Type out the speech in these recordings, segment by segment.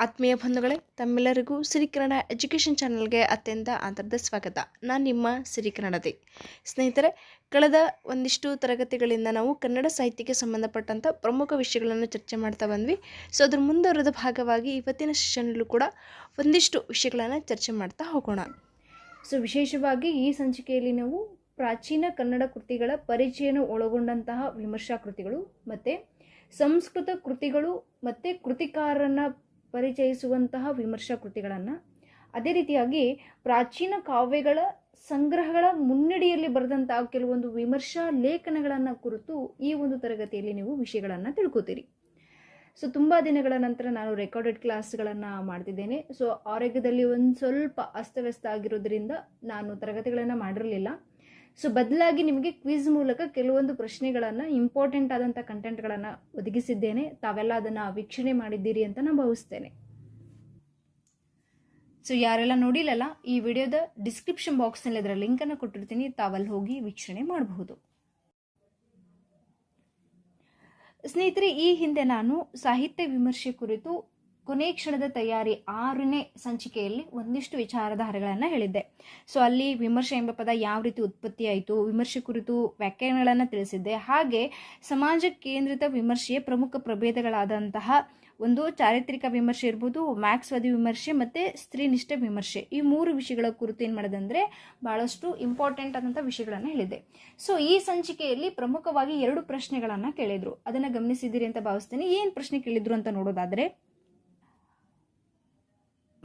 ಆತ್ಮೀಯ ಬಂಧುಗಳೇ, ತಮ್ಮೆಲ್ಲರಿಗೂ ಸಿರಿಕನ್ನಡ ಎಜುಕೇಷನ್ ಚಾನಲ್ಗೆ ಅತ್ಯಂತ ಆಂತರದ ಸ್ವಾಗತ. ನಾನು ನಿಮ್ಮ ಸಿರಿಕನ್ನಡತೆ ಸ್ನೇಹಿತರೆ, ಕಳೆದ ಒಂದಿಷ್ಟು ತರಗತಿಗಳಿಂದ ನಾವು ಕನ್ನಡ ಸಾಹಿತ್ಯಕ್ಕೆ ಸಂಬಂಧಪಟ್ಟಂಥ ಪ್ರಮುಖ ವಿಷಯಗಳನ್ನು ಚರ್ಚೆ ಮಾಡ್ತಾ ಬಂದ್ವಿ. ಸೊ, ಅದ್ರ ಮುಂದುವರೆದ ಭಾಗವಾಗಿ ಇವತ್ತಿನ ಸೆಷನಲ್ಲೂ ಕೂಡ ಒಂದಿಷ್ಟು ವಿಷಯಗಳನ್ನು ಚರ್ಚೆ ಮಾಡ್ತಾ ಹೋಗೋಣ. ಸೊ, ವಿಶೇಷವಾಗಿ ಈ ಸಂಚಿಕೆಯಲ್ಲಿ ನಾವು ಪ್ರಾಚೀನ ಕನ್ನಡ ಕೃತಿಗಳ ಪರಿಚಯನ ಒಳಗೊಂಡಂತಹ ವಿಮರ್ಶಾ ಕೃತಿಗಳು ಮತ್ತು ಸಂಸ್ಕೃತ ಕೃತಿಗಳು ಮತ್ತು ಕೃತಿಕಾರರನ್ನು ಪರಿಚಯಿಸುವಂತಹ ವಿಮರ್ಶಾ ಕೃತಿಗಳನ್ನು. ಅದೇ ರೀತಿಯಾಗಿ ಪ್ರಾಚೀನ ಕಾವ್ಯಗಳ ಸಂಗ್ರಹಗಳ ಮುನ್ನಡಿಯಲ್ಲಿ ಬರೆದಂತಹ ಕೆಲವೊಂದು ವಿಮರ್ಶಾ ಲೇಖನಗಳನ್ನು ಕುರಿತು ಈ ಒಂದು ತರಗತಿಯಲ್ಲಿ ನೀವು ವಿಷಯಗಳನ್ನು ತಿಳ್ಕೋತೀರಿ. ಸೊ, ತುಂಬ ದಿನಗಳ ನಂತರ ನಾನು ರೆಕಾರ್ಡೆಡ್ ಕ್ಲಾಸ್ಗಳನ್ನು ಮಾಡ್ತಿದ್ದೇನೆ. ಸೊ, ಆರೋಗ್ಯದಲ್ಲಿ ಒಂದು ಸ್ವಲ್ಪ ಅಸ್ತವ್ಯಸ್ತ ಆಗಿರೋದ್ರಿಂದ ನಾನು ತರಗತಿಗಳನ್ನು ಮಾಡಿರಲಿಲ್ಲ. ಸೊ ಬದಲಾಗಿ ನಿಮಗೆ ಕ್ವಿಜ್ ಮೂಲಕ ಕೆಲವೊಂದು ಪ್ರಶ್ನೆಗಳನ್ನು ಇಂಪಾರ್ಟೆಂಟ್ ಆದಂಥ ಕಂಟೆಂಟ್ಗಳನ್ನು ಒದಗಿಸಿದ್ದೇನೆ. ತಾವೆಲ್ಲ ಅದನ್ನು ವೀಕ್ಷಣೆ ಮಾಡಿದ್ದೀರಿ ಅಂತ ನಾನು ಭಾವಿಸ್ತೇನೆ. ಸೊ ಯಾರೆಲ್ಲ ನೋಡಿಲ್ಲಲ್ಲ, ಈ ವಿಡಿಯೋದ ಡಿಸ್ಕ್ರಿಪ್ಷನ್ ಬಾಕ್ಸ್ನಲ್ಲಿ ಅದರ ಲಿಂಕನ್ನು ಕೊಟ್ಟಿರ್ತೀನಿ. ತಾವಲ್ಲಿ ಹೋಗಿ ವೀಕ್ಷಣೆ ಮಾಡಬಹುದು. ಸ್ನೇಹಿತರೆ, ಈ ಹಿಂದೆ ನಾನು ಸಾಹಿತ್ಯ ವಿಮರ್ಶೆ ಕುರಿತು ಕೊನೆ ಕ್ಷಣದ ತಯಾರಿ ಆರನೇ ಸಂಚಿಕೆಯಲ್ಲಿ ಒಂದಿಷ್ಟು ವಿಚಾರಧಾರೆಗಳನ್ನು ಹೇಳಿದ್ದೆ. ಸೊ ಅಲ್ಲಿ ವಿಮರ್ಶೆ ಎಂಬ ಪದ ಯಾವ ರೀತಿ ಉತ್ಪತ್ತಿಯಾಯಿತು ವಿಮರ್ಶೆ ಕುರಿತು ವ್ಯಾಖ್ಯಾನಗಳನ್ನು ತಿಳಿಸಿದ್ದೆ. ಹಾಗೆ ಸಮಾಜ ಕೇಂದ್ರಿತ ವಿಮರ್ಶೆಯ ಪ್ರಮುಖ ಪ್ರಭೇದಗಳಾದಂತಹ ಒಂದು ಚಾರಿತ್ರಿಕ ವಿಮರ್ಶೆ ಇರ್ಬೋದು ಮ್ಯಾಕ್ಸ್ವಾದಿ ವಿಮರ್ಶೆ ಮತ್ತು ಸ್ತ್ರೀನಿಷ್ಠ ವಿಮರ್ಶೆ. ಈ ಮೂರು ವಿಷಯಗಳ ಕುರಿತು ಏನು ಮಾಡೋದಂದರೆ ಭಾಳಷ್ಟು ಇಂಪಾರ್ಟೆಂಟ್ ಆದಂಥ ವಿಷಯಗಳನ್ನು ಹೇಳಿದೆ ಸೊ ಈ ಸಂಚಿಕೆಯಲ್ಲಿ ಪ್ರಮುಖವಾಗಿ ಎರಡು ಪ್ರಶ್ನೆಗಳನ್ನು ಕೇಳಿದರು. ಅದನ್ನು ಗಮನಿಸಿದ್ದೀರಿ ಅಂತ ಭಾವಿಸ್ತೇನೆ. ಏನು ಪ್ರಶ್ನೆ ಕೇಳಿದ್ರು ಅಂತ ನೋಡೋದಾದರೆ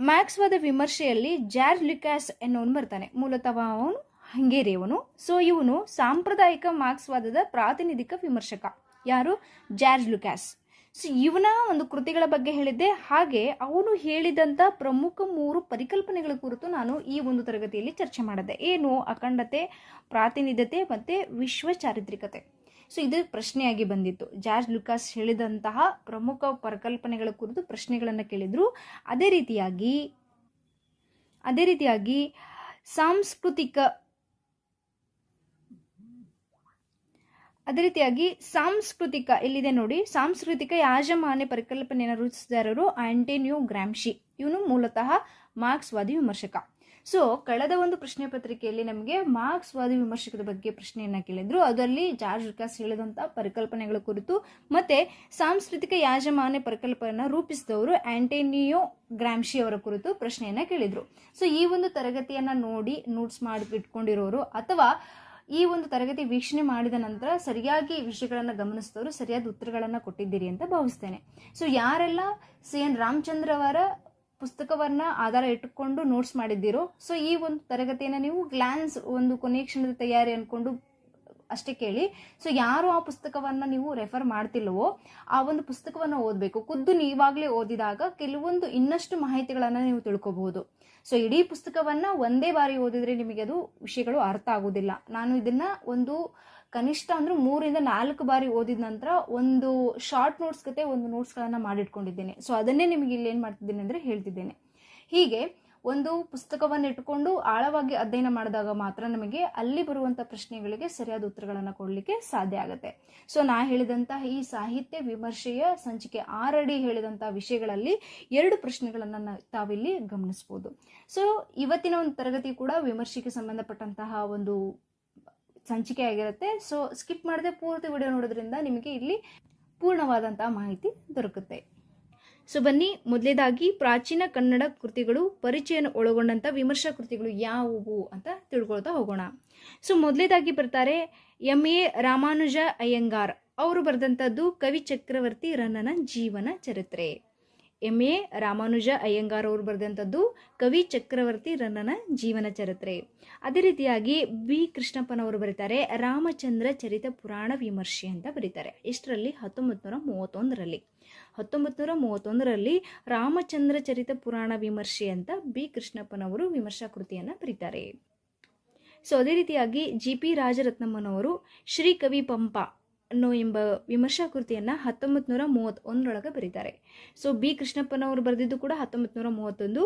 ಮ್ಯಾಕ್ಸ್ವಾದ ವಿಮರ್ಶೆಯಲ್ಲಿ ಜಾರ್ಜ್ ಲಿಕಾಸ್ ಎನ್ನುವನು ಬರ್ತಾನೆ ಮೂಲತಃ ಅವನು ಹಂಗೇರಿಯವನು. ಸೊ ಇವನು ಸಾಂಪ್ರದಾಯಿಕ ಮಾರ್ಕ್ಸ್ವಾದದ ಪ್ರಾತಿನಿಧಿಕ ವಿಮರ್ಶಕ. ಯಾರು? ಜಾರ್ಜ್ ಲುಕ್ಯಾಸ್ ಸೊ ಇವನ ಒಂದು ಕೃತಿಗಳ ಬಗ್ಗೆ ಹೇಳಿದ್ದೆ. ಹಾಗೆ ಅವನು ಹೇಳಿದಂಥ ಪ್ರಮುಖ ಮೂರು ಪರಿಕಲ್ಪನೆಗಳ ಕುರಿತು ನಾನು ಈ ಒಂದು ತರಗತಿಯಲ್ಲಿ ಚರ್ಚೆ ಮಾಡಿದೆ. ಏನು? ಅಖಂಡತೆ, ಪ್ರಾತಿನಿಧ್ಯತೆ ಮತ್ತು ವಿಶ್ವ ಚಾರಿತ್ರಿಕತೆ ಸೊ ಇದು ಪ್ರಶ್ನೆಯಾಗಿ ಬಂದಿತ್ತು. ಜಾರ್ಜ್ ಲುಕಾಸ್ ಹೇಳಿದಂತಹ ಪ್ರಮುಖ ಪರಿಕಲ್ಪನೆಗಳ ಕುರಿತು ಪ್ರಶ್ನೆಗಳನ್ನು ಕೇಳಿದರು. ಅದೇ ರೀತಿಯಾಗಿ ಅದೇ ರೀತಿಯಾಗಿ ಸಾಂಸ್ಕೃತಿಕ, ಅದೇ ರೀತಿಯಾಗಿ ಸಾಂಸ್ಕೃತಿಕ ಇಲ್ಲಿದೆ ನೋಡಿ, ಸಾಂಸ್ಕೃತಿಕ ಯಾಜಮಾನ್ಯ ಪರಿಕಲ್ಪನೆಯನ್ನು ರೂಪಿಸಿದಾರರು ಆಂಟೋನಿಯೋ ಗ್ರಾಮ್ಶಿ. ಇವನು ಮೂಲತಃ ಮಾರ್ಕ್ಸ್ವಾದಿ ವಿಮರ್ಶಕ. ಸೊ ಕಳೆದ ಒಂದು ಪ್ರಶ್ನೆ ಪತ್ರಿಕೆಯಲ್ಲಿ ನಮಗೆ ಮಾರ್ಕ್ಸ್ವಾದಿ ವಿಮರ್ಶಕದ ಬಗ್ಗೆ ಪ್ರಶ್ನೆಯನ್ನು ಕೇಳಿದ್ರು. ಅದರಲ್ಲಿ ಜಾರ್ಜ್ ವಿಕಾಸ್ ಹೇಳಿದಂಥ ಪರಿಕಲ್ಪನೆಗಳ ಕುರಿತು, ಮತ್ತೆ ಸಾಂಸ್ಕೃತಿಕ ಯಾಜಮಾನ್ಯ ಪರಿಕಲ್ಪನೆಯನ್ನು ರೂಪಿಸಿದವರು ಆಂಟೋನಿಯೋ ಗ್ರಾಮ್ಶಿ ಅವರ ಕುರಿತು ಪ್ರಶ್ನೆಯನ್ನು ಕೇಳಿದ್ರು. ಸೊ ಈ ಒಂದು ತರಗತಿಯನ್ನು ನೋಡಿ ನೋಟ್ಸ್ ಮಾಡಿ ಇಟ್ಕೊಂಡಿರೋರು, ಅಥವಾ ಈ ಒಂದು ತರಗತಿ ವೀಕ್ಷಣೆ ಮಾಡಿದ ನಂತರ ಸರಿಯಾಗಿ ವಿಷಯಗಳನ್ನು ಗಮನಿಸಿದವರು, ಸರಿಯಾದ ಉತ್ತರಗಳನ್ನು ಕೊಟ್ಟಿದ್ದೀರಿ ಅಂತ ಭಾವಿಸ್ತೇನೆ. ಸೊ ಯಾರೆಲ್ಲ ಸಿ ಎನ್ ರಾಮಚಂದ್ರ ಅವರ ಪುಸ್ತಕವನ್ನು ಆಧಾರ ಇಟ್ಟುಕೊಂಡು ನೋಟ್ಸ್ ಮಾಡಿದ್ದೀರೋ ಸೊ ಈ ಒಂದು ತರಗತಿಯನ್ನು ನೀವು ಗ್ಲಾನ್ಸ್ ಒಂದು ಕೊನೆಯ ಕ್ಷಣದ ತಯಾರಿ ಅಂದ್ಕೊಂಡು ಅಷ್ಟೇ ಕೇಳಿ. ಸೊ ಯಾರು ಆ ಪುಸ್ತಕವನ್ನು ನೀವು ರೆಫರ್ ಮಾಡ್ತಿಲ್ಲವೋ ಆ ಒಂದು ಪುಸ್ತಕವನ್ನು ಓದಬೇಕು. ಖುದ್ದು ನೀವಾಗಲೇ ಓದಿದಾಗ ಕೆಲವೊಂದು ಇನ್ನಷ್ಟು ಮಾಹಿತಿಗಳನ್ನು ನೀವು ತಿಳ್ಕೊಬಹುದು. ಸೊ ಇಡೀ ಪುಸ್ತಕವನ್ನು ಒಂದೇ ಬಾರಿ ಓದಿದ್ರೆ ನಿಮಗೆ ಅದು ವಿಷಯಗಳು ಅರ್ಥ ಆಗೋದಿಲ್ಲ ನಾನು ಇದನ್ನು ಒಂದು ಕನಿಷ್ಠ ಅಂದ್ರೆ ಮೂರಿಂದ ನಾಲ್ಕು ಬಾರಿ ಓದಿದ ನಂತರ ಒಂದು ಶಾರ್ಟ್ ನೋಟ್ಸ್ ಕತೆ, ಒಂದು ನೋಟ್ಸ್ಗಳನ್ನು ಮಾಡಿಟ್ಕೊಂಡಿದ್ದೇನೆ. ಸೊ ಅದನ್ನೇ ನಿಮಗೆ ಇಲ್ಲಿ ಏನು ಮಾಡ್ತಿದ್ದೇನೆ ಅಂದರೆ ಹೇಳ್ತಿದ್ದೇನೆ. ಹೀಗೆ ಒಂದು ಪುಸ್ತಕವನ್ನು ಇಟ್ಟುಕೊಂಡು ಆಳವಾಗಿ ಅಧ್ಯಯನ ಮಾಡಿದಾಗ ಮಾತ್ರ ನಮಗೆ ಅಲ್ಲಿ ಬರುವಂಥ ಪ್ರಶ್ನೆಗಳಿಗೆ ಸರಿಯಾದ ಉತ್ತರಗಳನ್ನು ಕೊಡಲಿಕ್ಕೆ ಸಾಧ್ಯ ಆಗುತ್ತೆ. ಸೊ ನಾ ಹೇಳಿದಂತಹ ಈ ಸಾಹಿತ್ಯ ವಿಮರ್ಶೆಯ ಸಂಚಿಕೆ ಆರಡಿ ಹೇಳಿದಂಥ ವಿಷಯಗಳಲ್ಲಿ ಎರಡು ಪ್ರಶ್ನೆಗಳನ್ನು ತಾವಿಲ್ಲಿ ಗಮನಿಸ್ಬೋದು. ಸೊ ಇವತ್ತಿನ ಒಂದು ತರಗತಿ ಕೂಡ ವಿಮರ್ಶೆಗೆ ಸಂಬಂಧಪಟ್ಟಂತಹ ಒಂದು ಸಂಚಿಕೆ ಆಗಿರುತ್ತೆ. ಸೊ ಸ್ಕಿಪ್ ಮಾಡದೆ ಪೂರ್ತಿ ವಿಡಿಯೋ ನೋಡೋದ್ರಿಂದ ನಿಮಗೆ ಇಲ್ಲಿ ಪೂರ್ಣವಾದಂತಹ ಮಾಹಿತಿ ದೊರಕುತ್ತೆ. ಸೊ ಬನ್ನಿ, ಮೊದಲೇದಾಗಿ ಪ್ರಾಚೀನ ಕನ್ನಡ ಕೃತಿಗಳು, ಪರಿಚಯನ ಒಳಗೊಂಡಂಥ ವಿಮರ್ಶಾ ಕೃತಿಗಳು ಯಾವುವು ಅಂತ ತಿಳ್ಕೊಳ್ತಾ ಹೋಗೋಣ. ಸೊ ಮೊದಲೇದಾಗಿ ಬರ್ತಾರೆ ಎಂ. ಎ. ರಾಮಾನುಜ ಅಯ್ಯಂಗಾರ್. ಅವರು ಬರೆದಂಥದ್ದು ಕವಿ ಚಕ್ರವರ್ತಿ ರನ್ನನ ಜೀವನ ಚರಿತ್ರೆ. ಎಂ ಎ ರಾಮಾನುಜ ಅಯ್ಯಂಗಾರ್ ಅವರು ಬರೆದಂಥದ್ದು ಕವಿ ಚಕ್ರವರ್ತಿ ರನ್ನನ ಜೀವನ ಚರಿತ್ರೆ. ಅದೇ ರೀತಿಯಾಗಿ ಬಿ ಕೃಷ್ಣಪ್ಪನವರು ಬರೀತಾರೆ, ರಾಮಚಂದ್ರ ಚರಿತ ಪುರಾಣ ವಿಮರ್ಶೆ ಅಂತ ಬರೀತಾರೆ. ಇಷ್ಟರಲ್ಲಿ ಹತ್ತೊಂಬತ್ತು ನೂರ ಮೂವತ್ತೊಂದರಲ್ಲಿ. ಹತ್ತೊಂಬತ್ತು ನೂರ ಮೂವತ್ತೊಂದರಲ್ಲಿ ರಾಮಚಂದ್ರ ಚರಿತ ಪುರಾಣ ವಿಮರ್ಶೆ ಅಂತ ಬಿ ಕೃಷ್ಣಪ್ಪನವರು ವಿಮರ್ಶಾ ಕೃತಿಯನ್ನು ಬರೀತಾರೆ. ಸೊ, ಅದೇ ರೀತಿಯಾಗಿ ಜಿ ಪಿ ರಾಜರತ್ನಮ್ಮನವರು ಶ್ರೀ ಕವಿ ಪಂಪ ಅನ್ನೋ ಎಂಬ ವಿಮರ್ಶಾ ಕೃತಿಯನ್ನು ಹತ್ತೊಂಬತ್ತು ನೂರ ಮೂವತ್ತೊಂದರೊಳಗೆ ಬರೀತಾರೆ. So B. ಕೃಷ್ಣಪ್ಪನವರು ಬರೆದಿದ್ದು ಕೂಡ ಹತ್ತೊಂಬತ್ತು ನೂರ ಮೂವತ್ತೊಂದು,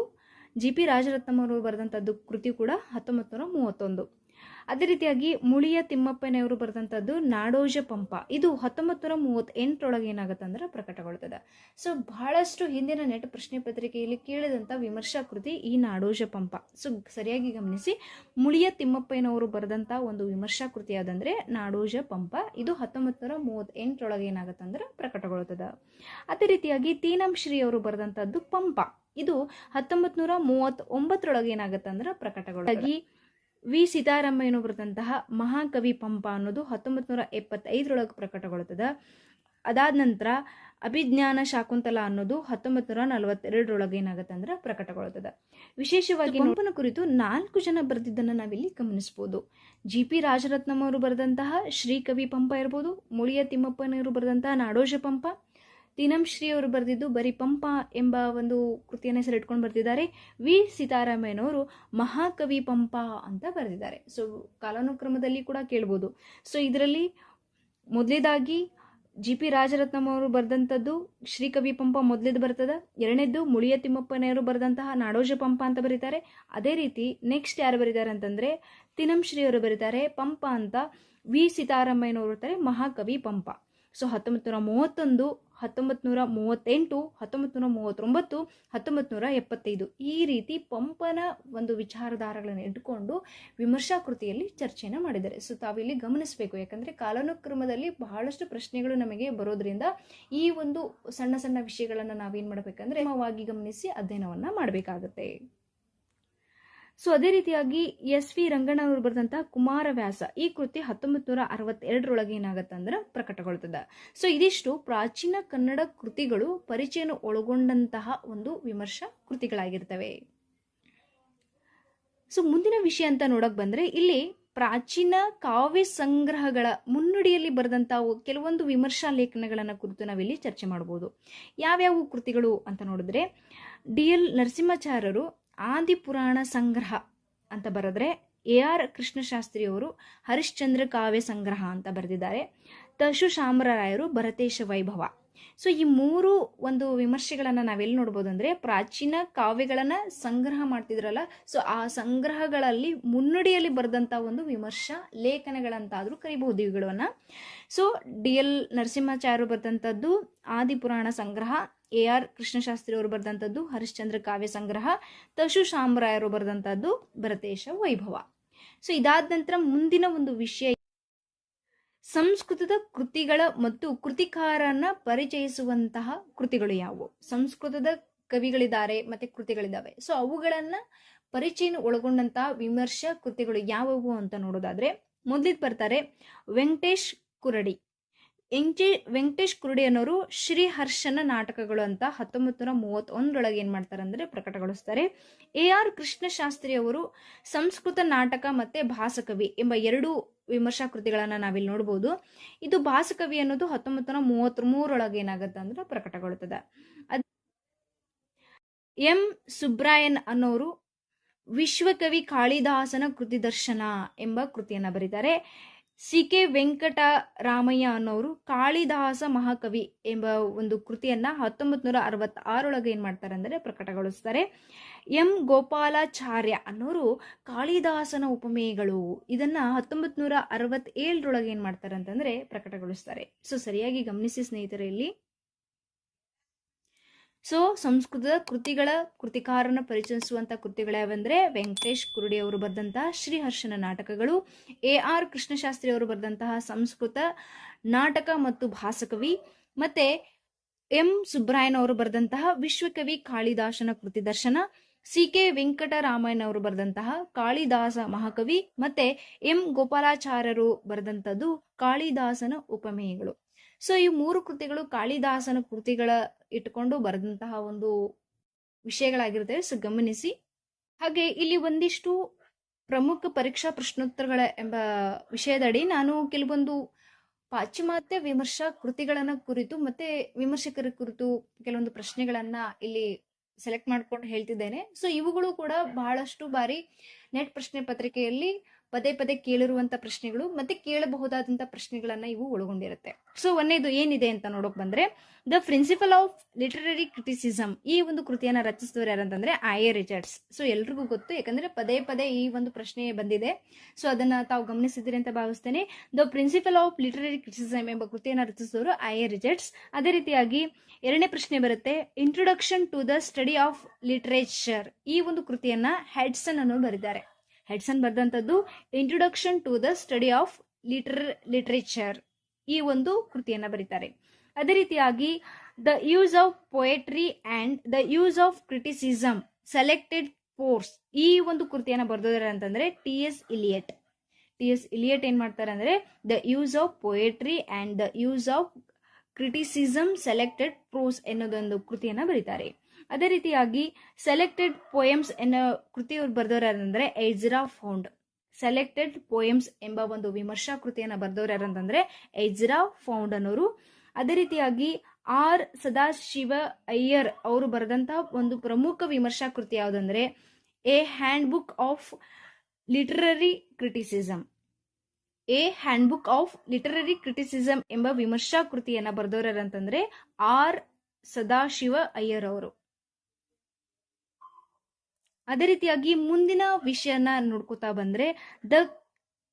ಜಿ. ಪಿ. ರಾಜರತ್ನಮ್ಮವರು ಬರೆದಂಥದ್ದು ಕೃತಿ ಕೂಡ ಹತ್ತೊಂಬತ್ತು ನೂರ ಮೂವತ್ತೊಂದು. ಅದೇ ರೀತಿಯಾಗಿ ಮುಳಿಯ ತಿಮ್ಮಪ್ಪನವರು ಬರೆದಂಥದ್ದು ನಾಡೋಜ ಪಂಪ. ಇದು ಹತ್ತೊಂಬತ್ತು ನೂರ ಮೂವತ್ತೆಂಟರೊಳಗೆ ಏನಾಗುತ್ತೆ ಅಂದ್ರೆ ಪ್ರಕಟಗೊಳ್ತದೆ. ಸೊ ಬಹಳಷ್ಟು ಹಿಂದಿನ ನೆಟ್ ಪ್ರಶ್ನೆ ಪತ್ರಿಕೆಯಲ್ಲಿ ಕೇಳಿದಂಥ ವಿಮರ್ಶಾ ಕೃತಿ ಈ ನಾಡೋಜ ಪಂಪ. ಸೊ ಸರಿಯಾಗಿ ಗಮನಿಸಿ, ಮುಳಿಯ ತಿಮ್ಮಪ್ಪನವರು ಬರೆದಂಥ ಒಂದು ವಿಮರ್ಶಾ ಕೃತಿ ಯಾವ್ದಂದ್ರೆ ನಾಡೋಜ ಪಂಪ. ಇದು ಹತ್ತೊಂಬತ್ತು ನೂರ ಮೂವತ್ತೆಂಟರೊಳಗೆ ಏನಾಗುತ್ತೆ ಅಂದ್ರೆ ಪ್ರಕಟಗೊಳ್ತದೆ. ಅದೇ ರೀತಿಯಾಗಿ ತೀನಂ ಶ್ರೀ ಅವರು ಬರೆದಂಥದ್ದು ಪಂಪ. ಇದು ಹತ್ತೊಂಬತ್ತು ನೂರ ಮೂವತ್ತೊಂಬತ್ತರೊಳಗೆ ಏನಾಗುತ್ತೆ ಅಂದ್ರೆ ಪ್ರಕಟಗೊಳ್ಳಿ ವಿ. ಸೀತಾರಾಮಯ್ಯನು ಬರೆದಂತಹ ಮಹಾಕವಿ ಪಂಪ ಅನ್ನೋದು ಹತ್ತೊಂಬತ್ತು ನೂರ ಎಪ್ಪತ್ತೈದರೊಳಗೆ ಪ್ರಕಟಗೊಳ್ತದೆ ಅದಾದ ನಂತರ ಅಭಿಜ್ಞಾನ ಶಾಕುಂತಲ ಅನ್ನೋದು ಹತ್ತೊಂಬತ್ತು ನೂರ ನಲವತ್ತೆರಡರೊಳಗೆ ಏನಾಗುತ್ತೆ ಅಂದ್ರೆ ಪ್ರಕಟಗೊಳ್ತದೆ ವಿಶೇಷವಾಗಿ ಪಂಪನ ಕುರಿತು ನಾಲ್ಕು ಜನ ಬರೆದಿದ್ದನ್ನು ನಾವಿಲ್ಲಿ ಗಮನಿಸಬಹುದು. ಜಿ. ಪಿ. ರಾಜರತ್ನಂ ಅವರು ಬರೆದಂತಹ ಶ್ರೀಕವಿ ಪಂಪ ಇರ್ಬೋದು, ಮುಳಿಯ ತಿಮ್ಮಪ್ಪನವರು ಬರೆದಂತಹ ನಾಡೋಜ ಪಂಪ ಶ್ರೀ ಅವರು ಬರೆದಿದ್ದು ಬರೀ ಪಂಪ ಎಂಬ ಒಂದು ಕೃತಿಯನ್ನು ಹೆಸರಿಟ್ಕೊಂಡು ಬರೆದಿದ್ದಾರೆ ವಿ. ಸೀತಾರಾಮಯ್ಯನವರು ಮಹಾಕವಿ ಪಂಪ ಅಂತ ಬರೆದಿದ್ದಾರೆ. ಸೊ ಕಾಲಾನುಕ್ರಮದಲ್ಲಿ ಕೂಡ ಕೇಳ್ಬೋದು. ಸೊ ಇದರಲ್ಲಿ ಮೊದಲೇದಾಗಿ ಜಿ. ಪಿ. ರಾಜರತ್ನಂ ಅವರು ಬರೆದಂಥದ್ದು ಶ್ರೀಕವಿ ಪಂಪ ಮೊದಲೇದು ಬರ್ತದೆ. ಎರಡನೇದ್ದು ಮುಳಿಯ ತಿಮ್ಮಪ್ಪನವರು ಬರೆದಂತಹ ನಾಡೋಜ ಪಂಪ ಅಂತ ಬರೀತಾರೆ. ಅದೇ ರೀತಿ ನೆಕ್ಸ್ಟ್ ಯಾರು ಬರೀತಾರೆ ಅಂತಂದರೆ ಶ್ರೀ ಅವರು ಬರೀತಾರೆ. ಪಂಪ ಅಂತ ವಿ. ಸೀತಾರಾಮಯ್ಯನವರು ಬರ್ತಾರೆ. ಮಹಾಕವಿ ಪಂಪ. ಸೊ ಹತ್ತೊಂಬತ್ತು ನೂರ ಮೂವತ್ತೊಂದು ಹತ್ತೊಂಬತ್ತು ನೂರ ಮೂವತ್ತೆಂಟು ಹತ್ತೊಂಬತ್ತು ನೂರ ಮೂವತ್ತೊಂಬತ್ತು ಹತ್ತೊಂಬತ್ತು ನೂರ ಎಪ್ಪತ್ತೈದು. ಈ ರೀತಿ ಪಂಪನ ಒಂದು ವಿಚಾರಧಾರಗಳನ್ನು ಇಟ್ಟುಕೊಂಡು ವಿಮರ್ಶಾ ಕೃತಿಯಲ್ಲಿ ಚರ್ಚೆಯನ್ನು ಮಾಡಿದ್ದಾರೆ. ಸೊ, ತಾವಿಲ್ಲಿ ಗಮನಿಸಬೇಕು. ಯಾಕಂದರೆ ಕಾಲಾನುಕ್ರಮದಲ್ಲಿ ಬಹಳಷ್ಟು ಪ್ರಶ್ನೆಗಳು ನಮಗೆ ಬರೋದ್ರಿಂದ ಈ ಒಂದು ಸಣ್ಣ ಸಣ್ಣ ವಿಷಯಗಳನ್ನು ನಾವೇನು ಮಾಡಬೇಕಂದ್ರೆ ಕ್ರಮವಾಗಿ ಗಮನಿಸಿ ಅಧ್ಯಯನವನ್ನು ಮಾಡಬೇಕಾಗತ್ತೆ. ಸೊ ಅದೇ ರೀತಿಯಾಗಿ ಎಸ್ ವಿ ರಂಗಣ್ಣ ಅವರು ಬರೆದಂತಹ ಕುಮಾರವ್ಯಾಸ ಈ ಕೃತಿ ಹತ್ತೊಂಬತ್ತು ನೂರ ಅರವತ್ತೆರಡರೊಳಗೆ ಏನಾಗುತ್ತೆ ಅಂದ್ರೆ ಪ್ರಕಟಗೊಳ್ತದೆ. ಸೊ ಇದಿಷ್ಟು ಪ್ರಾಚೀನ ಕನ್ನಡ ಕೃತಿಗಳು ಪರಿಚಯನ ಒಳಗೊಂಡಂತಹ ಒಂದು ವಿಮರ್ಶಾ ಕೃತಿಗಳಾಗಿರ್ತವೆ. ಸೊ ಮುಂದಿನ ವಿಷಯ ಅಂತ ನೋಡಕ್ ಬಂದ್ರೆ ಇಲ್ಲಿ ಪ್ರಾಚೀನ ಕಾವ್ಯ ಸಂಗ್ರಹಗಳ ಮುನ್ನುಡಿಯಲ್ಲಿ ಬರೆದಂತಹ ಕೆಲವೊಂದು ವಿಮರ್ಶಾ ಲೇಖನಗಳನ್ನು ಕುರಿತು ನಾವಿಲ್ಲಿ ಚರ್ಚೆ ಮಾಡಬಹುದು ಯಾವ್ಯಾವ ಕೃತಿಗಳು ಅಂತ ನೋಡಿದ್ರೆ, ಡಿ ಎಲ್ ನರಸಿಂಹಾಚಾರ್ಯರು ಆದಿಪುರಾಣ ಸಂಗ್ರಹ ಅಂತ ಬರೆದ್ರೆ ಎ ಆರ್ ಕೃಷ್ಣಶಾಸ್ತ್ರಿಯವರು ಹರಿಶ್ಚಂದ್ರ ಕಾವ್ಯ ಸಂಗ್ರಹ ಅಂತ ಬರೆದಿದ್ದಾರೆ. ತಶು ಶಾಮರಾಯರು ಭರತೇಶ ವೈಭವ. ಸೊ ಈ ಮೂರು ಒಂದು ವಿಮರ್ಶೆಗಳನ್ನು ನಾವೆಲ್ಲಿ ನೋಡ್ಬೋದು ಅಂದರೆ ಪ್ರಾಚೀನ ಕಾವ್ಯಗಳನ್ನು ಸಂಗ್ರಹ ಮಾಡ್ತಿದ್ರಲ್ಲ ಸೊ ಆ ಸಂಗ್ರಹಗಳಲ್ಲಿ ಮುನ್ನುಡಿಯಲ್ಲಿ ಬರೆದಂಥ ಒಂದು ವಿಮರ್ಶಾ, ಲೇಖನಗಳಂತಾದರೂ ಕರಿಬಹುದು ಇವುಗಳನ್ನು. ಸೊ ಡಿ ಎಲ್ ನರಸಿಂಹಾಚಾರ್ಯರು ಬರೆದಂಥದ್ದು ಆದಿಪುರಾಣ ಸಂಗ್ರಹ ಎ ಆರ್ ಕೃಷ್ಣಶಾಸ್ತ್ರಿ ಅವರು ಬರೆದಂಥದ್ದು, ಹರಿಶ್ಚಂದ್ರ ಕಾವ್ಯ ಸಂಗ್ರಹ, ತಶು ಶಾಮರಾಯರು ಬರೆದಂಥದ್ದು, ಭರತೇಶ ವೈಭವ. ಸೊ ಇದಾದ ನಂತರ ಮುಂದಿನ ಒಂದು ವಿಷಯ, ಸಂಸ್ಕೃತದ ಕೃತಿಗಳ ಮತ್ತು ಕೃತಿಕಾರನ ಪರಿಚಯಿಸುವಂತಹ ಕೃತಿಗಳು ಯಾವುವು? ಸಂಸ್ಕೃತದ ಕವಿಗಳಿದ್ದಾರೆ ಮತ್ತೆ ಕೃತಿಗಳಿದ್ದಾವೆ. ಸೊ ಅವುಗಳನ್ನ ಪರಿಚಯ ಒಳಗೊಂಡಂತಹ ವಿಮರ್ಶಾ ಕೃತಿಗಳು ಯಾವುವು ಅಂತ ನೋಡೋದಾದ್ರೆ, ಮೊದಲಿಗೆ ಬರ್ತಾರೆ ವೆಂಕಟೇಶ್ ಕುರಡಿ. ಎಂಚೆ ವೆಂಕಟೇಶ್ ಕುರುಡಿ ಅನ್ನೋರು ಶ್ರೀಹರ್ಷನ ನಾಟಕಗಳು ಅಂತ ಹತ್ತೊಂಬತ್ತು ನೂರ ಮೂವತ್ತೊಂದರೊಳಗೆ ಏನು ಮಾಡ್ತಾರೆ ಅಂದರೆ ಪ್ರಕಟಗೊಳಿಸ್ತಾರೆ. ಎ ಆರ್ ಕೃಷ್ಣಶಾಸ್ತ್ರಿ ಅವರು ಸಂಸ್ಕೃತ ನಾಟಕ ಮತ್ತೆ ಭಾಸಕವಿ ಎಂಬ ಎರಡು ವಿಮರ್ಶಾ ಕೃತಿಗಳನ್ನು ನಾವಿಲ್ಲಿ ನೋಡ್ಬೋದು. ಇದು ಭಾಸಕವಿ ಅನ್ನೋದು ಹತ್ತೊಂಬತ್ತು ನೂರ ಮೂವತ್ತ್ಮೂರೊಳಗೆ ಏನಾಗುತ್ತೆ ಅಂದ್ರೆ ಪ್ರಕಟಗೊಳ್ತದೆ. ಅದ್ ಎಂ ಸುಬ್ರಾಯನ್ ಅನ್ನೋರು ವಿಶ್ವಕವಿ ಕಾಳಿದಾಸನ ಕೃತಿ ದರ್ಶನ ಎಂಬ ಕೃತಿಯನ್ನು ಬರೀತಾರೆ. ಸಿ ಕೆ ವೆಂಕಟರಾಮಯ್ಯ ಅನ್ನೋರು ಕಾಳಿದಾಸ ಮಹಾಕವಿ ಎಂಬ ಒಂದು ಕೃತಿಯನ್ನ ಹತ್ತೊಂಬತ್ತು ನೂರ ಅರವತ್ತಾರೊಳಗೆ ಏನು ಮಾಡ್ತಾರೆ ಅಂದರೆ ಪ್ರಕಟಗೊಳಿಸ್ತಾರೆ. ಎಂ ಗೋಪಾಲಾಚಾರ್ಯ ಅನ್ನೋರು ಕಾಳಿದಾಸನ ಉಪಮೇಯಗಳು. ಇದನ್ನ ಹತ್ತೊಂಬತ್ತು ನೂರ ಅರವತ್ತೇಳರೊಳಗೆ ಏನು ಮಾಡ್ತಾರೆ ಅಂತಂದ್ರೆ ಪ್ರಕಟಗೊಳಿಸ್ತಾರೆ. ಸೊ ಸರಿಯಾಗಿ ಗಮನಿಸಿ ಸ್ನೇಹಿತರೆ ಇಲ್ಲಿ. ಸೊ ಸಂಸ್ಕೃತದ ಕೃತಿಗಳ ಕೃತಿಕಾರನ ಪರಿಚಯಿಸುವಂತ ಕೃತಿಗಳು ಯಾವಂದ್ರೆ ವೆಂಕಟೇಶ್ ಕುರುಡಿ ಅವರು ಬರೆದಂತಹ ಶ್ರೀಹರ್ಷನ ನಾಟಕಗಳು ಎ ಆರ್ ಕೃಷ್ಣಶಾಸ್ತ್ರಿ ಅವರು ಬರೆದಂತಹ ಸಂಸ್ಕೃತ ನಾಟಕ ಮತ್ತು ಭಾಸಕವಿ, ಮತ್ತೆ ಎಂ. ಸುಬ್ರಾಯನ್ ಅವರು ಬರೆದಂತಹ ವಿಶ್ವಕವಿ ಕಾಳಿದಾಸನ ಕೃತಿ ದರ್ಶನ ಸಿ ಕೆ ವೆಂಕಟರಾಮಯ್ಯನ್ ಅವರು ಬರೆದಂತಹ ಕಾಳಿದಾಸ ಮಹಾಕವಿ, ಮತ್ತೆ ಎಂ. ಗೋಪಾಲಾಚಾರ್ಯರು ಬರೆದಂಥದ್ದು ಕಾಳಿದಾಸನ ಉಪಮೇಯಗಳು. ಸೊ ಈ ಮೂರು ಕೃತಿಗಳು ಕಾಳಿದಾಸನ ಕೃತಿಗಳ ಇಟ್ಕೊಂಡು ಬರೆದಂತಹ ಒಂದು ವಿಷಯಗಳಾಗಿರ್ತವೆ ಸೊ ಗಮನಿಸಿ. ಹಾಗೆ ಇಲ್ಲಿ ಒಂದಿಷ್ಟು ಪ್ರಮುಖ ಪರೀಕ್ಷಾ ಪ್ರಶ್ನೋತ್ತರಗಳ ಎಂಬ ವಿಷಯದಡಿ ನಾನು ಕೆಲವೊಂದು ಪಾಶ್ಚಿಮಾತ್ಯ ವಿಮರ್ಶಾ ಕೃತಿಗಳನ್ನ ಕುರಿತು ಮತ್ತೆ ವಿಮರ್ಶಕರ ಕುರಿತು ಕೆಲವೊಂದು ಪ್ರಶ್ನೆಗಳನ್ನ ಇಲ್ಲಿ ಸೆಲೆಕ್ಟ್ ಮಾಡ್ಕೊಂಡು ಹೇಳ್ತಿದ್ದೇನೆ. ಸೊ ಇವುಗಳು ಕೂಡ ಬಹಳಷ್ಟು ಬಾರಿ ನೆಟ್ ಪ್ರಶ್ನೆ ಪತ್ರಿಕೆಯಲ್ಲಿ ಪದೇ ಪದೇ ಕೇಳಿರುವಂತ ಪ್ರಶ್ನೆಗಳು ಮತ್ತೆ ಕೇಳಬಹುದಾದಂತ ಪ್ರಶ್ನೆಗಳನ್ನ ಇವು ಒಳಗೊಂಡಿರುತ್ತೆ. ಸೊ ಒಂದೇದು ಏನಿದೆ ಅಂತ ನೋಡೋಕೆ ಬಂದ್ರೆ the principle of literary criticism ಈ ಒಂದು ಕೃತಿಯನ್ನ ರಚಿಸಿದವರು ಯಾರಂತಂದ್ರೆ ಎ ರಿಚರ್ಡ್ಸ್ ಸೊ ಎಲ್ರಿಗೂ ಗೊತ್ತು, ಯಾಕಂದ್ರೆ ಪದೇ ಪದೇ ಈ ಒಂದು ಪ್ರಶ್ನೆ ಬಂದಿದೆ. ಸೊ ಅದನ್ನ ತಾವು ಗಮನಿಸಿದಿರಿ ಅಂತ ಭಾವಿಸ್ತೇನೆ. The principle of literary criticism ಎಂಬ ಕೃತಿಯನ್ನ ರಚಿಸಿದವರು ಎ ರಿಚರ್ಡ್ಸ್ ಅದೇ ರೀತಿಯಾಗಿ ಎರಡನೇ ಪ್ರಶ್ನೆ ಬರುತ್ತೆ introduction to the study of literature ಈ ಒಂದು ಕೃತಿಯನ್ನ ಹೆಡ್ಸನ್ ಅನ್ನು ಬರೆದಿದ್ದಾರೆ Hudson ಬರೆದಂಥದ್ದು introduction to the study of liter literature ಈ ಒಂದು ಕೃತಿಯನ್ನು ಬರೀತಾರೆ. ಅದೇ ರೀತಿಯಾಗಿ the use of poetry and the use of criticism selected prose ಈ ಒಂದು ಕೃತಿಯನ್ನು ಬರೆದಿದ್ದಾರೆ ಅಂತಂದರೆ T S Eliot T S Eliot ಏನು ಮಾಡ್ತಾರೆ ಅಂದರೆ the use of poetry and the use of criticism selected prose ಎನ್ನೋದೊಂದು ಕೃತಿಯನ್ನು ಬರೀತಾರೆ. ಅದೇ ರೀತಿಯಾಗಿ ಸೆಲೆಕ್ಟೆಡ್ ಪೋಯಮ್ಸ್ ಎನ್ನೋ ಕೃತಿ ಇವ್ರು ಯಾರಂದ್ರೆ ಎಜ್ರಾ ಫೌಂಡ್ ಸೆಲೆಕ್ಟೆಡ್ ಪೋಯಮ್ಸ್ ಎಂಬ ಒಂದು ವಿಮರ್ಶಾ ಕೃತಿಯನ್ನ ಬರೆದವ್ರು ಯಾರಂತಂದ್ರೆ ಎಜ್ರಾ ಫೌಂಡ್ ಅನ್ನೋರು. ಅದೇ ರೀತಿಯಾಗಿ ಆರ್ ಸದಾಶಿವ ಅಯ್ಯರ್ ಅವರು ಬರೆದಂತಹ ಒಂದು ಪ್ರಮುಖ ವಿಮರ್ಶಾ ಕೃತಿ ಯಾವುದಂದ್ರೆ a handbook of literary criticism a handbook of literary criticism ಎಂಬ ವಿಮರ್ಶಾ ಕೃತಿಯನ್ನ ಯಾರಂತಂದ್ರೆ ಆರ್ ಸದಾಶಿವ ಅಯ್ಯರ್ ಅವರು. ಅದೇ ರೀತಿಯಾಗಿ ಮುಂದಿನ ವಿಷಯನ ನೋಡ್ಕೋತಾ ಬಂದ್ರೆ, ದ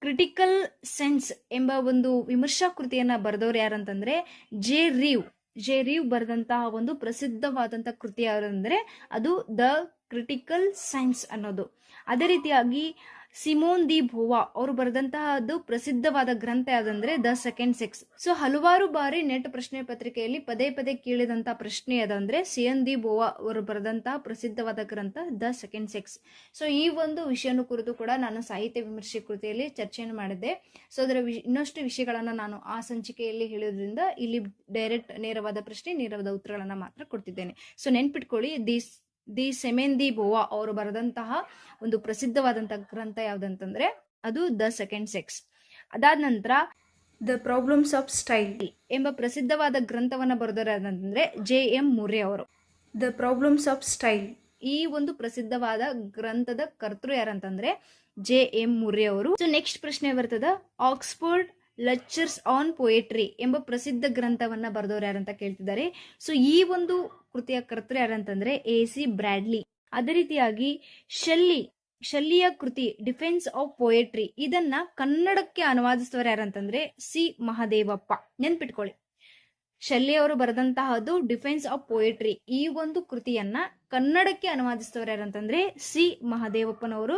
ಕ್ರಿಟಿಕಲ್ ಸೆನ್ಸ್ ಎಂಬ ಒಂದು ವಿಮರ್ಶಾ ಕೃತಿಯನ್ನ ಬರೆದವ್ರು ಯಾರಂತಂದ್ರೆ, ಜೆ ರೀವ್. ಜೆ ರೀವ್ ಬರೆದಂತಹ ಒಂದು ಪ್ರಸಿದ್ಧವಾದಂತಹ ಕೃತಿ ಯಾರಂದ್ರೆ, ಅದು ದ ಕ್ರಿಟಿಕಲ್ ಸೈನ್ಸ್ ಅನ್ನೋದು. ಅದೇ ರೀತಿಯಾಗಿ ಸಿಮೋನ್ ದಿ ಭೋವಾ ಅವರು ಬರೆದಂತಹದ್ದು ಪ್ರಸಿದ್ಧವಾದ ಗ್ರಂಥ ಯಾವ್ದಂದ್ರೆ ದ ಸೆಕೆಂಡ್ ಸೆಕ್ಸ್. ಸೊ ಹಲವಾರು ಬಾರಿ ನೆಟ್ ಪ್ರಶ್ನೆ ಪತ್ರಿಕೆಯಲ್ಲಿ ಪದೇ ಪದೇ ಕೇಳಿದಂತ ಪ್ರಶ್ನೆ ಯಾವ್ದಂದ್ರೆ ಸಿಯನ್ ದಿ ಭೋವಾ ಅವರು ಬರೆದಂತಹ ಪ್ರಸಿದ್ಧವಾದ ಗ್ರಂಥ ದ ಸೆಕೆಂಡ್ ಸೆಕ್ಸ್. ಸೊ ಈ ಒಂದು ವಿಷಯನ ಕುರಿತು ಕೂಡ ನಾನು ಸಾಹಿತ್ಯ ವಿಮರ್ಶೆ ಕೃತಿಯಲ್ಲಿ ಚರ್ಚೆಯನ್ನು ಮಾಡಿದ್ದೆ. ಸೊ ಅದರ ಇನ್ನಷ್ಟು ವಿಷಯಗಳನ್ನ ನಾನು ಆ ಸಂಚಿಕೆಯಲ್ಲಿ ಹೇಳೋದ್ರಿಂದ ಇಲ್ಲಿ ಡೈರೆಕ್ಟ್ ನೇರವಾದ ಪ್ರಶ್ನೆ, ನೇರವಾದ ಉತ್ತರಗಳನ್ನ ಮಾತ್ರ ಕೊಡ್ತಿದ್ದೇನೆ. ಸೊ ನೆನ್ಪಿಟ್ಕೊಳ್ಳಿ the the Simone de Beauvoir ಅವರು ಬರೆದಂತಹ ಒಂದು ಪ್ರಸಿದ್ಧವಾದಂತಹ ಗ್ರಂಥ ಯಾವ್ದಂತಂದ್ರೆ ಅದು ದ ಸೆಕೆಂಡ್ ಸೆಕ್ಸ್. ಅದಾದ ನಂತರ ದ ಪ್ರಾಬ್ಲಮ್ಸ್ ಆಫ್ ಸ್ಟೈಲ್ ಎಂಬ ಪ್ರಸಿದ್ಧವಾದ ಗ್ರಂಥವನ್ನ ಬರೆದಂತಂದ್ರೆ ಜೆ ಎಂ ಮುರೆ ಅವರು. ದ ಪ್ರಾಬ್ಲಮ್ಸ್ ಆಫ್ ಸ್ಟೈಲ್ ಈ ಒಂದು ಪ್ರಸಿದ್ಧವಾದ ಗ್ರಂಥದ ಕರ್ತೃ ಯಾರಂತಂದ್ರೆ ಜೆ ಎಂ ಮುರೆ ಅವರು. ಸೊ ನೆಕ್ಸ್ಟ್ ಪ್ರಶ್ನೆ ಬರ್ತದ ಆಕ್ಸ್ಫರ್ಡ್ ಲೆಕ್ಚರ್ಸ್ ಆನ್ ಪೊಯೆಟ್ರಿ ಎಂಬ ಪ್ರಸಿದ್ಧ ಗ್ರಂಥವನ್ನ ಬರೆದವರು ಯಾರಂತ ಕೇಳ್ತಿದ್ದಾರೆ. ಸೊ ಈ ಒಂದು ಕೃತಿಯ ಕರ್ತೃ ಯಾರಂತಂದ್ರೆ ಎ ಸಿ ಬ್ರಾಡ್ಲಿ ಅದೇ ರೀತಿಯಾಗಿ ಶೆಲ್ಲಿ, ಶಲ್ಲಿಯ ಕೃತಿ, ಡಿಫೆನ್ಸ್ ಆಫ್ ಪೋಯೆಟ್ರಿ ಇದನ್ನ ಕನ್ನಡಕ್ಕೆ ಅನುವಾದಿಸಿದವರು ಯಾರಂತಂದ್ರೆ ಸಿ ಮಹದೇವಪ್ಪ. ನೆನ್ಪಿಟ್ಕೊಳ್ಳಿ. ಶೆಲ್ಲಿ ಅವರು ಬರೆದಂತಹದ್ದು ಡಿಫೆನ್ಸ್ ಆಫ್ ಪೊಯೆಟ್ರಿ. ಈ ಒಂದು ಕೃತಿಯನ್ನ ಕನ್ನಡಕ್ಕೆ ಅನುವಾದಿಸಿದವರು ಯಾರಂತಂದ್ರೆ ಸಿ ಮಹದೇವಪ್ಪನವರು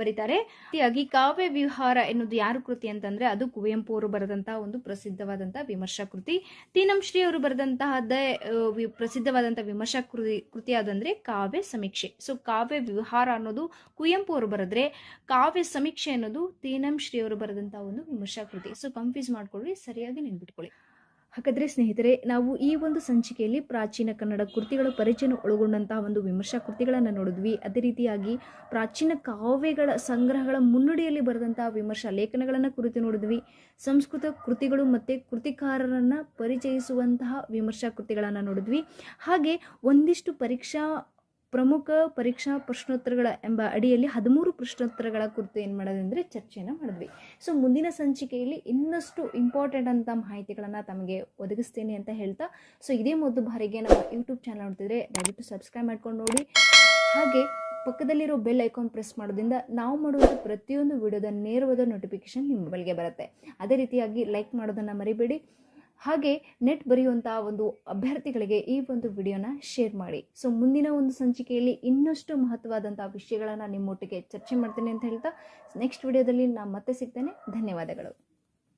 ಬರೀತಾರೆ. ಅತಿಯಾಗಿ ಕಾವ್ಯ ವಿಹಾರ ಎನ್ನುವುದು ಯಾರು ಕೃತಿ ಅಂತಂದ್ರೆ ಅದು ಕುವೆಂಪು ಅವರು ಬರೆದಂತಹ ಒಂದು ಪ್ರಸಿದ್ಧವಾದಂತಹ ವಿಮರ್ಶಾ ಕೃತಿ. ತೀನಂ ಶ್ರೀ ಅವರು ಬರೆದಂತಹದ್ದೇ ಪ್ರಸಿದ್ಧವಾದಂತಹ ವಿಮರ್ಶಾ ಕೃತಿ ಕೃತಿ ಯಾವ್ದಂದ್ರೆ ಕಾವ್ಯ ಸಮೀಕ್ಷೆ. ಸೊ ಕಾವ್ಯ ವಿಹಾರ ಅನ್ನೋದು ಕುವೆಂಪು ಅವರು ಬರೆದ್ರೆ ಕಾವ್ಯ ಸಮೀಕ್ಷೆ ಅನ್ನೋದು ತೀನಂ ಶ್ರೀ ಅವರು ಬರೆದಂತಹ ಒಂದು ವಿಮರ್ಶಾ ಕೃತಿ. ಸೊ ಕನ್ಫ್ಯೂಸ್ ಮಾಡ್ಕೊಳ್ಳಿ ಸರಿಯಾಗಿ ನೆನ್ಪಿಟ್ಕೊಳ್ಳಿ. ಹಾಗಾದ್ರೆ ಸ್ನೇಹಿತರೆ, ನಾವು ಈ ಒಂದು ಸಂಚಿಕೆಯಲ್ಲಿ ಪ್ರಾಚೀನ ಕನ್ನಡ ಕೃತಿಗಳ ಪರಿಚಯನ ಒಳಗೊಂಡಂತಹ ಒಂದು ವಿಮರ್ಶಾ ಕೃತಿಗಳನ್ನು ನೋಡಿದ್ವಿ. ಅದೇ ರೀತಿಯಾಗಿ ಪ್ರಾಚೀನ ಕಾವ್ಯಗಳ ಸಂಗ್ರಹಗಳ ಮುನ್ನುಡಿಯಲ್ಲಿ ಬರೆದಂತಹ ವಿಮರ್ಶಾ ಲೇಖನಗಳನ್ನು ಕುರಿತು ನೋಡಿದ್ವಿ. ಸಂಸ್ಕೃತ ಕೃತಿಗಳು ಮತ್ತು ಕೃತಿಕಾರರನ್ನು ಪರಿಚಯಿಸುವಂತಹ ವಿಮರ್ಶಾ ಕೃತಿಗಳನ್ನು ನೋಡಿದ್ವಿ. ಹಾಗೆ ಒಂದಿಷ್ಟು ಪರೀಕ್ಷಾ ಪ್ರಮುಖ ಪರೀಕ್ಷಾ ಪ್ರಶ್ನೋತ್ತರಗಳ ಎಂಬ ಅಡಿಯಲ್ಲಿ ಹದಿಮೂರು ಪ್ರಶ್ನೋತ್ತರಗಳ ಕುರಿತು ಏನು ಮಾಡೋದಂದರೆ ಚರ್ಚೆಯನ್ನು ಮಾಡಿದ್ವಿ. ಸೊ ಮುಂದಿನ ಸಂಚಿಕೆಯಲ್ಲಿ ಇನ್ನಷ್ಟು ಇಂಪಾರ್ಟೆಂಟ್ ಅಂತ ಮಾಹಿತಿಗಳನ್ನು ತಮಗೆ ಒದಗಿಸ್ತೇನೆ ಅಂತ ಹೇಳ್ತಾ ಸೊ ಇದೇ ಮೊದಲು ಬಾರಿಗೆ ನಮ್ಮ ಯೂಟ್ಯೂಬ್ ಚಾನಲ್ ನೋಡ್ತಿದ್ರೆ ದಯವಿಟ್ಟು ಸಬ್ಸ್ಕ್ರೈಬ್ ಮಾಡ್ಕೊಂಡು ನೋಡಿ. ಹಾಗೆ ಪಕ್ಕದಲ್ಲಿರೋ ಬೆಲ್ ಐಕಾನ್ ಪ್ರೆಸ್ ಮಾಡೋದ್ರಿಂದ ನಾವು ಮಾಡುವಂಥ ಪ್ರತಿಯೊಂದು ವಿಡಿಯೋದ ನೇರವಾದ ನೋಟಿಫಿಕೇಶನ್ ನಿಮ್ಮ ಬಳಿಗೆ ಬರುತ್ತೆ. ಅದೇ ರೀತಿಯಾಗಿ ಲೈಕ್ ಮಾಡೋದನ್ನು ಮರಿಬೇಡಿ. ಹಾಗೆ ನೆಟ್ ಬರೆಯುವಂತಹ ಒಂದು ಅಭ್ಯರ್ಥಿಗಳಿಗೆ ಈ ಒಂದು ವಿಡಿಯೋನ ಶೇರ್ ಮಾಡಿ. ಸೊ ಮುಂದಿನ ಒಂದು ಸಂಚಿಕೆಯಲ್ಲಿ ಇನ್ನಷ್ಟು ಮಹತ್ವವಾದಂತಹ ವಿಷಯಗಳನ್ನು ನಿಮ್ಮೊಟ್ಟಿಗೆ ಚರ್ಚೆ ಮಾಡ್ತೀನಿ ಅಂತ ಹೇಳ್ತಾ ನೆಕ್ಸ್ಟ್ ವಿಡಿಯೋದಲ್ಲಿ ನಾನು ಮತ್ತೆ ಸಿಗ್ತೇನೆ. ಧನ್ಯವಾದಗಳು.